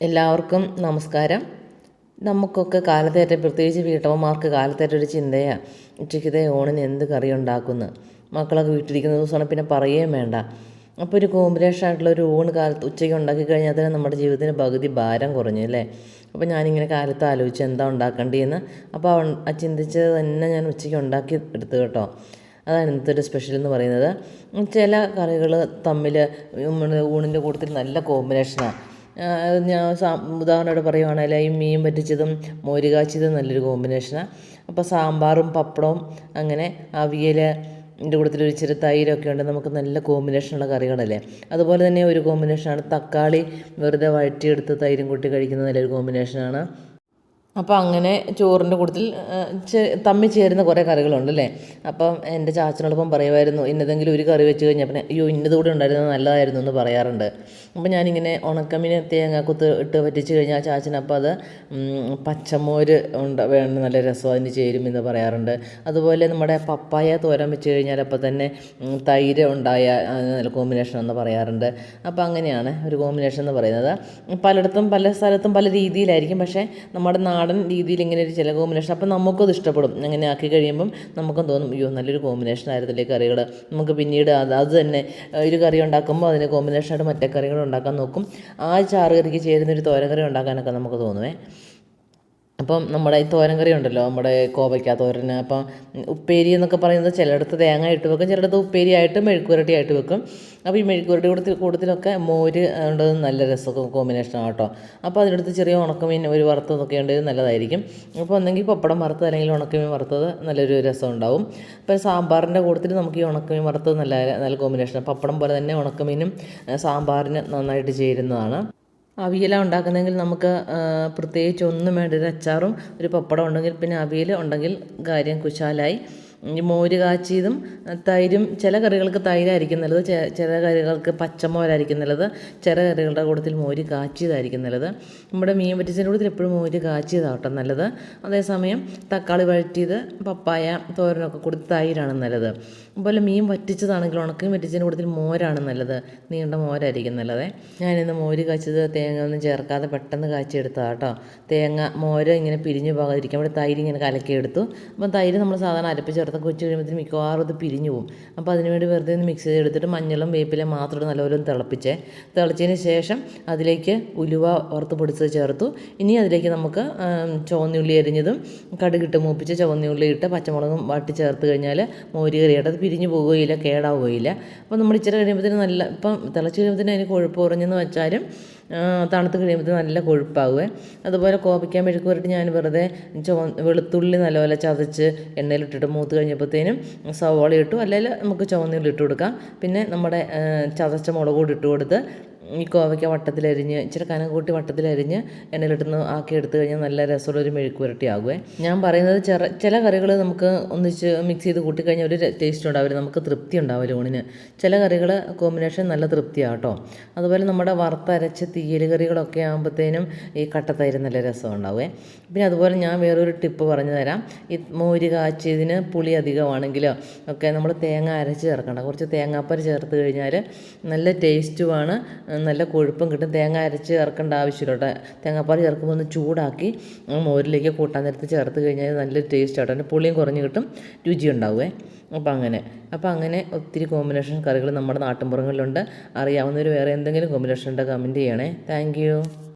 എല്ലാവർക്കും നമസ്കാരം. നമുക്കൊക്കെ കാലത്തേറ്റ പ്രത്യേകിച്ച് വീട്ടമ്മമാർക്ക് കാലത്തേറ്റ ഒരു ചിന്തയാണ് ഉച്ചയ്ക്കത്തെ ഓണിന് എന്ത് കറി ഉണ്ടാക്കുന്നു? മക്കളൊക്കെ വീട്ടിലിരിക്കുന്ന ദിവസമാണ് പിന്നെ പറയുകയും വേണ്ട. അപ്പോൾ ഒരു കോമ്പിനേഷൻ ആയിട്ടുള്ള ഒരു ഊണ് കാലത്ത് ഉച്ചയ്ക്ക് ഉണ്ടാക്കി കഴിഞ്ഞാൽ തന്നെ നമ്മുടെ ജീവിതത്തിന് പകുതി ഭാരം കുറഞ്ഞു അല്ലേ? അപ്പോൾ ഞാനിങ്ങനെ കാലത്ത് ആലോചിച്ച് എന്താ ഉണ്ടാക്കേണ്ടതെന്ന്. അപ്പോൾ ആ ചിന്തിച്ചത് തന്നെ ഞാൻ ഉച്ചയ്ക്ക് ഉണ്ടാക്കി എടുത്തു കേട്ടോ. അതാണ് ഇന്നത്തെ ഒരു സ്പെഷ്യൽ എന്ന് പറയുന്നത്. ചില കറികൾ തമ്മിൽ ഊണിന്റെ കൂട്ടത്തിൽ നല്ല കോമ്പിനേഷനാണ് ഞാൻ ഉദാഹരണമായിട്ട് പറയുവാണെങ്കിൽ ഈ മീൻ പറ്റിച്ചതും മോര് കാച്ചിയതും നല്ലൊരു കോമ്പിനേഷനാണ് അപ്പോൾ സാമ്പാറും പപ്പടവും അങ്ങനെ അവിയൽ ഇതിന്റെ കൂട്ടത്തിൽ ഒരു ഇച്ചിരി തൈരൊക്കെ ഉണ്ട്. നമുക്ക് നല്ല കോമ്പിനേഷനുള്ള കറികളല്ലേ. അതുപോലെ തന്നെ ഒരു കോമ്പിനേഷനാണ് തക്കാളി വെറുതെ വഴറ്റിയെടുത്ത് തൈരും കൂട്ടി കഴിക്കുന്നത് നല്ലൊരു കോമ്പിനേഷനാണ് അപ്പോൾ അങ്ങനെ ചോറിന്റെ കൂട്ടത്തിൽ തമ്മിൽ ചേരുന്ന കുറേ കറികളുണ്ട് അല്ലേ? അപ്പം എന്റെ ചാച്ചനോടൊപ്പം പറയുമായിരുന്നു ഇന്നതെങ്കിലും ഒരു കറി വെച്ച് കഴിഞ്ഞാൽ പിന്നെ അയ്യോ ഇന്നത് കൂടെ ഉണ്ടായിരുന്നത് നല്ലതായിരുന്നു എന്ന് പറയാറുണ്ട്. അപ്പം ഞാനിങ്ങനെ ഉണക്കമീൻ തേങ്ങ കുത്ത് ഇട്ട് പറ്റിച്ച് കഴിഞ്ഞാൽ ചാച്ചൻ അപ്പോൾ അത് പച്ചമോര് ഉണ്ട് വേണ്ട നല്ല രസം അതിന് ചേരും എന്ന് പറയാറുണ്ട്. അതുപോലെ നമ്മുടെ പപ്പായ തോരൻ വെച്ച് കഴിഞ്ഞാൽ അപ്പോൾ തന്നെ തൈര് ഉണ്ടായ നല്ല കോമ്പിനേഷൻ എന്ന് പറയാറുണ്ട്. അപ്പോൾ അങ്ങനെയാണ് ഒരു കോമ്പിനേഷൻ എന്ന് പറയുന്നത്. പലയിടത്തും പല സ്ഥലത്തും പല രീതിയിലായിരിക്കും. പക്ഷേ നമ്മുടെ നാടൻ രീതിയിൽ ഇങ്ങനെ ഒരു ചില കോമ്പിനേഷൻ അപ്പം നമുക്കത് ഇഷ്ടപ്പെടും. അങ്ങനെ ആക്കി കഴിയുമ്പം നമുക്കും തോന്നും അയ്യോ നല്ലൊരു കോമ്പിനേഷൻ ആയിരുന്നില്ലേ കറികൾ നമുക്ക് പിന്നീട് അത് അത് തന്നെ ഒരു കറി ഉണ്ടാക്കുമ്പോൾ അതിന് കോമ്പിനേഷനായിട്ട് മറ്റേ കറികൾ ഉണ്ടാക്കാൻ നോക്കും. ആ ചാറ് കറിക്ക് ചേരുന്ന ഒരു തോരൻ കറി ഉണ്ടാക്കാനൊക്കെ നമുക്ക് തോന്നുവേ. അപ്പം നമ്മുടെ ഈ തോരൻ കറി ഉണ്ടല്ലോ നമ്മുടെ കോവയ്ക്ക തോരൻ അപ്പം ഉപ്പേരി എന്നൊക്കെ പറയുന്നത് ചിലയിടത്ത് തേങ്ങ ഇട്ട് വെക്കും ചിലയിടത്ത് ഉപ്പേരി ആയിട്ട് മെഴുക്കുരട്ടി ആയിട്ട് വെക്കും. അപ്പോൾ ഈ മെഴുക്കുരട്ടി കൂടത്തിൽ കൂട്ടത്തിലൊക്കെ മോര് ഉള്ളത് നല്ല രസമൊക്കെ കോമ്പിനേഷനാണ് കേട്ടോ. അപ്പോൾ അതിനടുത്ത് ചെറിയ ഉണക്കമീൻ ഒരു വറുത്തതൊക്കെ ഉണ്ടെങ്കിൽ നല്ലതായിരിക്കും. അപ്പോൾ ഒന്നെങ്കിൽ പപ്പടം വറുത്തത് അല്ലെങ്കിൽ ഉണക്കമീൻ വറുത്തത് നല്ലൊരു രസം ഉണ്ടാവും. അപ്പോൾ സാമ്പാറിന്റെ കൂട്ടത്തിൽ നമുക്ക് ഈ ഉണക്കമീൻ വറുത്തത് നല്ല നല്ല കോമ്പിനേഷനാണ് പപ്പടം പോലെ തന്നെ ഉണക്കമീനും സാമ്പാറിന് നന്നായിട്ട് ചേരുന്നതാണ്. അവിയല ഉണ്ടാക്കുന്നെങ്കിൽ നമുക്ക് പ്രത്യേകിച്ച് ഒന്നും വേണ്ട. ഒരു അച്ചാറും ഒരു പപ്പടം ഉണ്ടെങ്കിൽ പിന്നെ അവിയൽ ഉണ്ടെങ്കിൽ കാര്യം കുശാലായി. മോര് കാച്ചിയതും തൈരും ചില കറികൾക്ക് തൈരായിരിക്കും നല്ലത്. ചില കറികൾക്ക് പച്ചമോരായിരിക്കും നല്ലത്. ചില കറികളുടെ കൂട്ടത്തിൽ മോര് കാച്ചിയതായിരിക്കും നല്ലത്. നമ്മുടെ മീൻ പറ്റിച്ചതിന്റെ കൂട്ടത്തിൽ എപ്പോഴും മോര് കാച്ചിയതാവട്ടെ നല്ലത്. അതേസമയം തക്കാളി വഴറ്റിയത് പപ്പായ തോരനൊക്കെ കൂടി തൈരാണ് നല്ലത്. അതുപോലെ മീൻ വറ്റിച്ചതാണെങ്കിൽ ഉണക്കമീൻ വറ്റിച്ചതിന്റെ കൂട്ടത്തിൽ മോരാണ് നല്ലത്. നീണ്ട മോരായിരിക്കും നല്ലത്. ഞാനിന്ന് മോര് കാച്ചത് തേങ്ങ ഒന്നും ചേർക്കാതെ പെട്ടെന്ന് കാച്ചിയെടുത്തതാണ് കേട്ടോ തേങ്ങ മോര് ഇങ്ങനെ പിരിഞ്ഞു പോകാതിരിക്കാൻ വേണ്ടി തൈര് ഇങ്ങനെ കലക്കിയെടുത്തു. അപ്പം തൈര് നമ്മൾ സാധാരണ അരപ്പ് ചേർത്തൊക്കെ വെച്ച് കഴിയുമ്പോഴത്തേന് മിക്കവാറും അത് പിരിഞ്ഞു പോകും. അപ്പോൾ അതിനുവേണ്ടി വെറുതെ ഒന്ന് മിക്സ് ചെയ്തെടുത്തിട്ട് മഞ്ഞളും വേപ്പിലയും മാത്രം നല്ലപോലെ തിളപ്പിച്ചേ. തിളച്ചതിന് ശേഷം അതിലേക്ക് ഉലുവ വറുത്ത് പൊടിച്ചത് ചേർത്തു. ഇനി അതിലേക്ക് നമുക്ക് ചുവന്നുള്ളി അരിഞ്ഞതും കടുകിട്ട് മൂപ്പിച്ച് ചുവന്നുള്ളി ഇട്ട് പച്ചമുളകും വാട്ടി ചേർത്ത് കഴിഞ്ഞാൽ മോര് കറിയായിട്ട് അത് പിരിഞ്ഞു പോവുകയില്ല കേടാവുകയില്ല. അപ്പോൾ നമ്മൾ ഇച്ചിരി കഴിയുമ്പോഴത്തേന് നല്ല ഇപ്പം തിളച്ച് കഴിയുമ്പോഴത്തേന് അതിന് കൊഴുപ്പ് കുറഞ്ഞെന്ന് വെച്ചാലും തണുത്ത് കഴിയുമ്പോൾ നല്ല കൊഴുപ്പാകുമേ അതുപോലെ കോപ്പിക്കാൻ മെഴുക്ക് പുരട്ടി ഞാൻ വെറുതെ ചുവ വെളുത്തുള്ളി നല്ലപോലെ ചതച്ച് എണ്ണയിലിട്ടിട്ട് മൂത്ത് കഴിഞ്ഞപ്പോഴത്തേനും സവോള ഇട്ടു. അല്ലെങ്കിൽ നമുക്ക് ചുവന്നുള്ളി ഇട്ട് കൊടുക്കാം. പിന്നെ നമ്മുടെ ചതച്ച മുളക് കൂടി ഇട്ട് കൊടുത്ത് ഈ കോവയ്ക്ക വട്ടത്തിലരിഞ്ഞ് ഇച്ചിരി കനം കൂട്ടി വട്ടത്തിലരിഞ്ഞ് എണ്ണയിലിട്ടൊന്ന് ആക്കി എടുത്തു കഴിഞ്ഞാൽ നല്ല രസമുള്ളൊരു മെഴുക്ക് പുരട്ടി ആകുമേ ഞാൻ പറയുന്നത് ചെറ ചില കറികൾ നമുക്ക് ഒന്നിച്ച് മിക്സ് ചെയ്ത് കൂട്ടിക്കഴിഞ്ഞാൽ ഒരു ടേസ്റ്റ് ഉണ്ടാവില്ല നമുക്ക് തൃപ്തി ഉണ്ടാവില്ല ഊണിന്. ചില കറികൾ കോമ്പിനേഷൻ നല്ല തൃപ്തിയാണ് കേട്ടോ അതുപോലെ നമ്മുടെ വറുത്തരച്ച തീയൽ കറികളൊക്കെ ആകുമ്പോഴത്തേനും ഈ കട്ടത്തൈര് നല്ല രസം ഉണ്ടാവുമേ പിന്നെ അതുപോലെ ഞാൻ വേറൊരു ടിപ്പ് പറഞ്ഞു തരാം. ഈ മോര് കാച്ചിയതിന് പുളി അധികമാണെങ്കിലോ ഒക്കെ നമ്മൾ തേങ്ങ അരച്ച് ചേർക്കണം. കുറച്ച് തേങ്ങാപ്പര് ചേർത്ത് കഴിഞ്ഞാൽ നല്ല ടേസ്റ്റുമാണ് നല്ല കൊഴുപ്പും കിട്ടും. തേങ്ങ അരച്ച് ചേർക്കേണ്ട ആവശ്യമില്ല കേട്ടോ. തേങ്ങാപ്പാൽ ചേർക്കുമ്പോൾ ഒന്ന് ചൂടാക്കി മോരിലേക്ക് കൂട്ടാൻ നേരത്ത് ചേർത്ത് കഴിഞ്ഞാൽ നല്ല ടേസ്റ്റ് ആട്ടോ. അതിന്റെ പുളിയും കുറഞ്ഞ് കിട്ടും രുചി ഉണ്ടാവുമേ അപ്പോൾ അങ്ങനെ. അപ്പോൾ അങ്ങനെ ഒത്തിരി കോമ്പിനേഷൻ കറികൾ നമ്മുടെ നാട്ടിൻപുറങ്ങളിലുണ്ട്. അറിയാവുന്നവർ വേറെ എന്തെങ്കിലും കോമ്പിനേഷൻ ഉണ്ടെങ്കിൽ കമന്റ് ചെയ്യണേ. താങ്ക്